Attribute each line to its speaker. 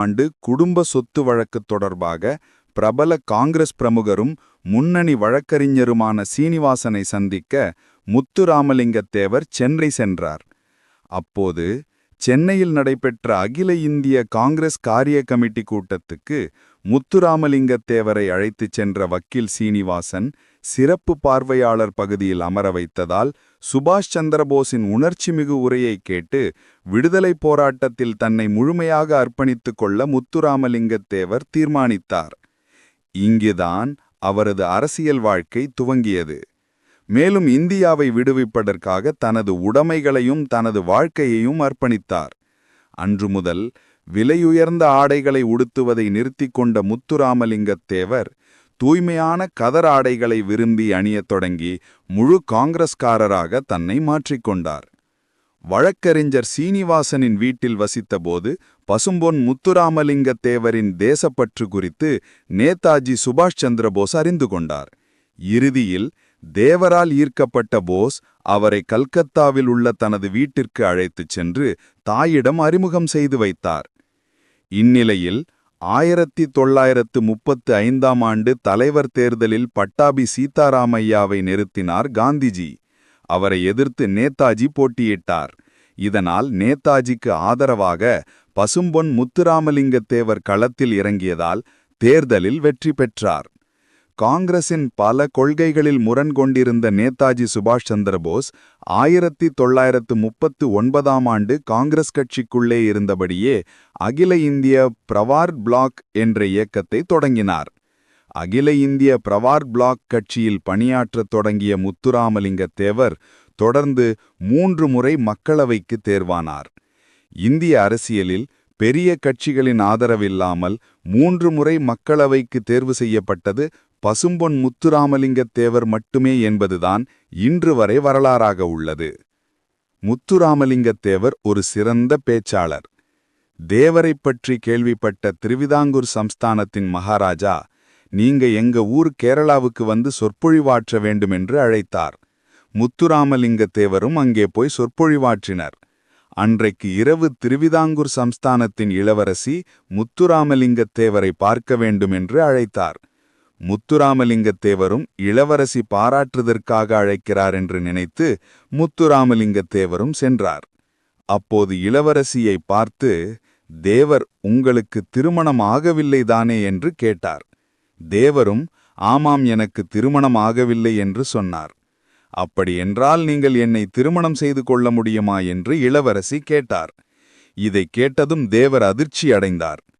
Speaker 1: ஆண்டு குடும்ப சொத்து வழக்கு தொடர்பாக பிரபல காங்கிரஸ் பிரமுகரும் முன்னணி வழக்கறிஞருமான சீனிவாசனை சந்திக்க முத்துராமலிங்கத்தேவர் சென்னை சென்றார். அப்போது சென்னையில் நடைபெற்ற அகில இந்திய காங்கிரஸ் காரிய கமிட்டி கூட்டத்துக்கு முத்துராமலிங்கத்தேவரை அழைத்துச் சென்ற வக்கீல் சீனிவாசன் சிறப்பு பார்வையாளர் பகுதியில் அமர வைத்ததால் சுபாஷ் சந்திரபோஸின் உணர்ச்சிமிகு உரையை கேட்டு விடுதலைப் போராட்டத்தில் தன்னை முழுமையாக அர்ப்பணித்துக் கொள்ள முத்துராமலிங்கத்தேவர் தீர்மானித்தார். இங்குதான் அவரது அரசியல் வாழ்க்கை துவங்கியது. மேலும் இந்தியாவை விடுவிப்பதற்காக தனது உடைமைகளையும் தனது வாழ்க்கையையும் அர்ப்பணித்தார். அன்று முதல் விலையுயர்ந்த ஆடைகளை உடுத்துவதை நிறுத்திக் கொண்ட முத்துராமலிங்கத்தேவர் தூய்மையான கதர் ஆடைகளை விரும்பி அணியத் தொடங்கி முழு காங்கிரஸ்காரராக தன்னை மாற்றிக்கொண்டார் வழக்கறிஞர் சீனிவாசனின் வீட்டில் வசித்தபோது பசும்பொன் முத்துராமலிங்கத்தேவரின் தேசப்பற்று குறித்து நேதாஜி சுபாஷ் சந்திரபோஸ் அறிந்து கொண்டார். இறுதியில் தேவரால் ஈர்க்கப்பட்ட போஸ் அவரை கல்கத்தாவில் உள்ள தனது வீட்டிற்கு அழைத்துச் சென்று தாயிடம் அறிமுகம் செய்து வைத்தார். இந்நிலையில் ஆயிரத்தி தொள்ளாயிரத்து முப்பத்து ஐந்தாம் ஆண்டு தலைவர் தேர்தலில் பட்டாபி சீதாராமையாவை நிறுத்தினார் காந்திஜி. அவரை எதிர்த்து நேதாஜி போட்டியிட்டார். இதனால் நேதாஜிக்கு ஆதரவாக பசும்பொன் முத்துராமலிங்கத்தேவர் களத்தில் இறங்கியதால் தேர்தலில் வெற்றி பெற்றார். காங்கிரசின் பல கொள்கைகளில் முரண் கொண்டிருந்த நேதாஜி சுபாஷ் சந்திரபோஸ் ஆயிரத்தி தொள்ளாயிரத்து முப்பத்து ஒன்பதாம் ஆண்டு காங்கிரஸ் கட்சிக்குள்ளே இருந்தபடியே அகில இந்திய பிரவார் பிளாக் என்ற இயக்கத்தை தொடங்கினார். அகில இந்திய பிரவார் பிளாக் கட்சியில் பணியாற்றத் தொடங்கிய முத்துராமலிங்கத்தேவர் தொடர்ந்து மூன்று முறை மக்களவைக்கு தேர்வானார். இந்திய அரசியலில் பெரிய கட்சிகளின் ஆதரவில்லாமல் மூன்று முறை மக்களவைக்கு தேர்வு செய்யப்பட்டது பசும்பொன் முத்துராமலிங்கத் தேவர் மட்டுமே என்பதுதான் இன்று வரை வரலாறாக உள்ளது. முத்துராமலிங்கத் தேவர் ஒரு சிறந்த பேச்சாளர். தேவரைப் பற்றி கேள்விப்பட்ட திருவிதாங்கூர் சம்ஸ்தானத்தின் மகாராஜா நீங்க எங்க ஊர் கேரளாவுக்கு வந்து சொற்பொழிவாற்ற வேண்டுமென்று அழைத்தார். முத்துராமலிங்கத்தேவரும் அங்கே போய் சொற்பொழிவாற்றினர். அன்றைக்கு இரவு திருவிதாங்கூர் சம்ஸ்தானத்தின் இளவரசி முத்துராமலிங்கத் தேவரை பார்க்க வேண்டுமென்று அழைத்தார். முத்துராமலிங்கத்தேவரும் இளவரசி பாராட்டுதற்காக அழைக்கிறார் என்று நினைத்து முத்துராமலிங்கத்தேவரும் சென்றார். அப்போது இளவரசியை பார்த்து தேவர் உங்களுக்கு திருமணம் ஆகவில்லைதானே என்று கேட்டார். தேவரும் ஆமாம் எனக்கு திருமணம் ஆகவில்லை என்று சொன்னார். அப்படியென்றால் நீங்கள் என்னை திருமணம் செய்து கொள்ள முடியுமா? என்று இளவரசி கேட்டார். இதை கேட்டதும் தேவர் அதிர்ச்சி அடைந்தார்.